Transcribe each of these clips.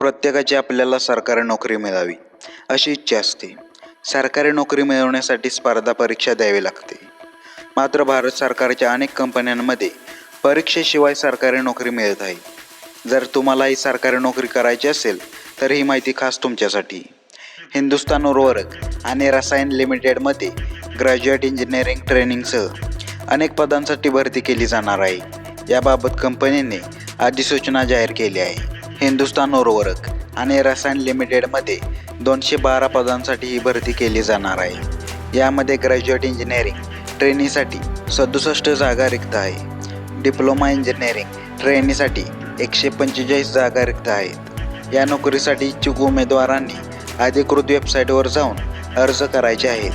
प्रत्येकाची आपल्याला सरकारी नोकरी मिळावी अशी इच्छा असते. सरकारी नोकरी मिळवण्यासाठी स्पर्धा परीक्षा द्यावी लागते. मात्र भारत सरकारच्या अनेक कंपन्यांमध्ये परीक्षेशिवाय सरकारी नोकरी मिळत आहे. जर तुम्हालाही सरकारी नोकरी करायची असेल तर ही माहिती खास तुमच्यासाठी. हिंदुस्तान उर्वरक आणि रसायन लिमिटेडमध्ये ग्रॅज्युएट इंजिनिअरिंग ट्रेनिंगसह अनेक पदांसाठी भरती केली जाणार आहे. याबाबत कंपनीने अधिसूचना जाहीर केली आहे. हिंदुस्तान उर्वरक आणि रसायन लिमिटेडमध्ये दोनशे बारा पदांसाठी ही भरती केली जाणार आहे. यामध्ये ग्रॅज्युएट इंजिनिअरिंग ट्रेनीसाठी सदुसष्ट जागा रिक्त आहे. डिप्लोमा इंजिनिअरिंग ट्रेनीसाठी एकशे पंचेचाळीस जागा रिक्त आहेत. या नोकरीसाठी इच्छुक उमेदवारांनी अधिकृत वेबसाईटवर जाऊन अर्ज करायचे आहेत.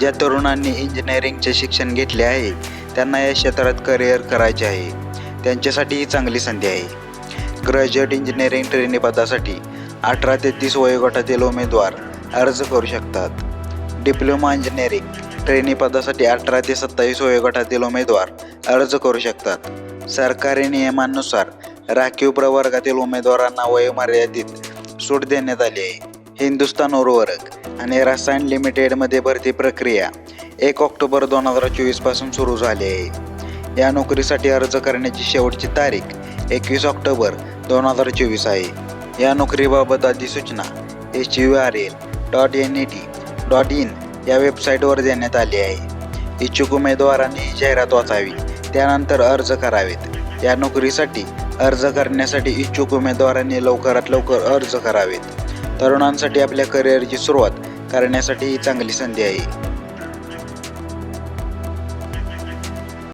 ज्या तरुणांनी इंजिनिअरिंगचे शिक्षण घेतले आहे त्यांना या क्षेत्रात करिअर करायचे आहे. त्यांच्यासाठी ही चांगली संधी आहे. ग्रॅज्युएट इंजिनिअरिंग ट्रेनी पदासाठी अठरा ते तीस वयोगटातील उमेदवार अर्ज करू शकतात. डिप्लोमा इंजिनिअरिंग ट्रेनी पदासाठी अठरा ते सत्तावीस वयोगटातील उमेदवार अर्ज करू शकतात. सरकारी नियमांनुसार राखीव प्रवर्गातील उमेदवारांना वयोमर्यादित सूट देण्यात आली आहे. हिंदुस्तान उर्वरक आणि रसायन लिमिटेडमध्ये भरती प्रक्रिया एक ऑक्टोबर दोन हजार चोवीसपासून सुरू झाली आहे. या नोकरीसाठी अर्ज करण्याची शेवटची तारीख एकवीस ऑक्टोबर दोन हजार चोवीस आहे. या नोकरीबाबत अधिसूचना H U R L dot N E T dot in या वेबसाईटवर देण्यात आली आहे. इच्छुक उमेदवारांनी जाहिरात वाचावी त्यानंतर अर्ज करावेत. या नोकरीसाठी अर्ज करण्यासाठी इच्छुक उमेदवारांनी लवकरात लवकर अर्ज करावेत. तरुणांसाठी आपल्या करिअरची सुरुवात करण्यासाठी ही चांगली संधी आहे.